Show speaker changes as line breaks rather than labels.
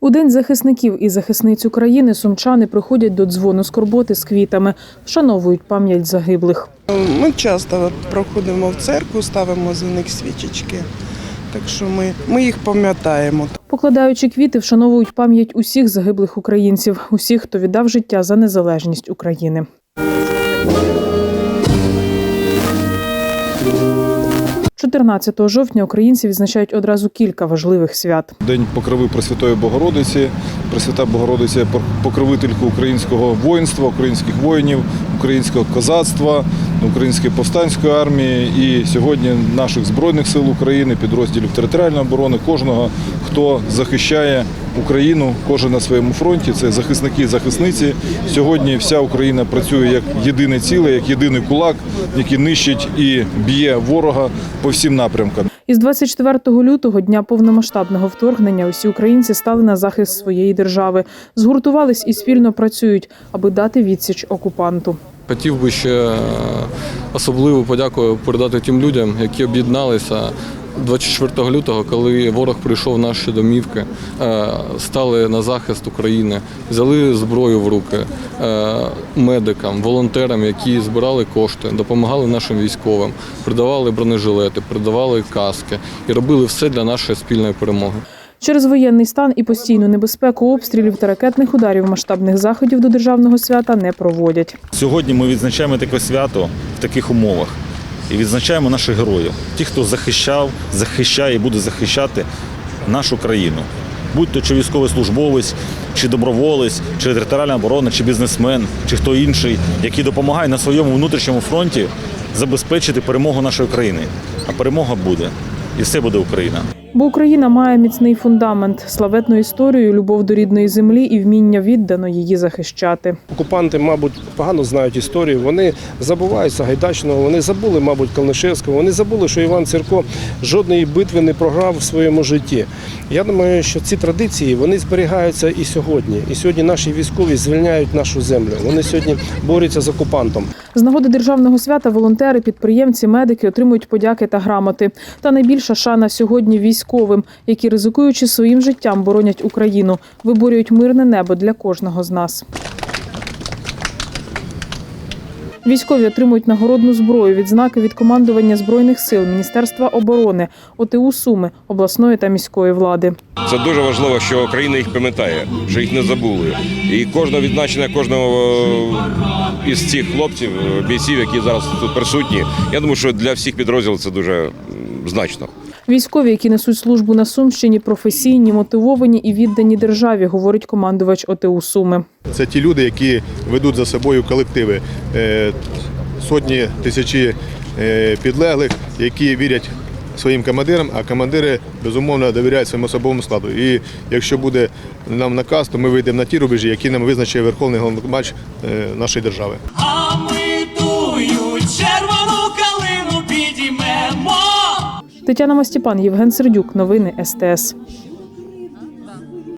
У день захисників і захисниць України сумчани приходять до дзвону скорботи з квітами, вшановують пам'ять загиблих.
Ми часто проходимо в церкву, ставимо за них свічечки. Так що ми, ми їх пам'ятаємо.
Покладаючи квіти, вшановують пам'ять усіх загиблих українців, усіх, хто віддав життя за незалежність України. «14 жовтня українці відзначають одразу кілька важливих свят.
День покрови Пресвятої Богородиці. Пресвята Богородиця покровительку українського воїнства, українських воїнів, українського козацтва, української повстанської армії і сьогодні наших збройних сил України, підрозділів територіальної оборони, кожного, хто захищає Україну, кожен на своєму фронті. Це захисники і захисниці. Сьогодні вся Україна працює як єдине ціле, як єдиний кулак, який нищить і б'є ворога по всім напрямкам.
Із 24 лютого, дня повномасштабного вторгнення, усі українці стали на захист своєї держави, згуртувались і спільно працюють, аби дати відсіч окупанту.
Хотів би ще е, особливу подяку передати тим людям, які об'єдналися 24 лютого, коли ворог прийшов в наші домівки, е, стали на захист України, взяли зброю в руки е, медикам, волонтерам, які збирали кошти, допомагали нашим військовим, придавали бронежилети, придавали каски і робили все для нашої спільної перемоги.
Через воєнний стан і постійну небезпеку обстрілів та ракетних ударів масштабних заходів до державного свята не проводять.
Сьогодні ми відзначаємо таке свято в таких умовах і відзначаємо наших героїв, ті, хто захищав, захищає і буде захищати нашу країну. Будь то чи військовий службовець, чи доброволець, чи територіальна оборона, чи бізнесмен, чи хто інший, який допомагає на своєму внутрішньому фронті забезпечити перемогу нашої країни. А перемога буде, і все буде Україна.
Бо Україна має міцний фундамент, славетну історію, любов до рідної землі і вміння віддано її захищати.
Окупанти, мабуть, погано знають історію. Вони забувають Сагайдачного, вони забули, мабуть, Калнишевського. Вони забули, що Іван Цирко жодної битви не програв в своєму житті. Я думаю, що ці традиції вони зберігаються і сьогодні. І сьогодні наші військові звільняють нашу землю. Вони сьогодні борються з окупантом.
З нагоди державного свята волонтери, підприємці, медики отримують подяки та грамоти. Та найбільша шана сьогодні військовим, які ризикуючи своїм життям, боронять Україну, виборюють мирне небо для кожного з нас. Військові отримують нагородну зброю, відзнаки від командування збройних сил, Міністерства оборони, ОТУ Суми, обласної та міської влади.
Це дуже важливо, що Україна їх пам'ятає, що їх не забули. І кожне відзначення кожного е, із цих хлопців, бійців, які зараз тут присутні, я думаю, що для всіх підрозділів це дуже значно.
Військові, які несуть службу на Сумщині, професійні, мотивовані і віддані державі, говорить командувач ОТУ Суми.
Це ті люди, які ведуть за собою колективи, Е, сотні тисячі е, підлеглих, які вірять своїм командирам, а командири безумовно довіряють своєму особовому складу. І якщо буде нам наказ, то ми вийдемо на ті рубежі, які нам визначить Верховний головнокомандувач е, нашої держави.
Тетяна Мастіпан, Євген Сердюк. Новини СТС.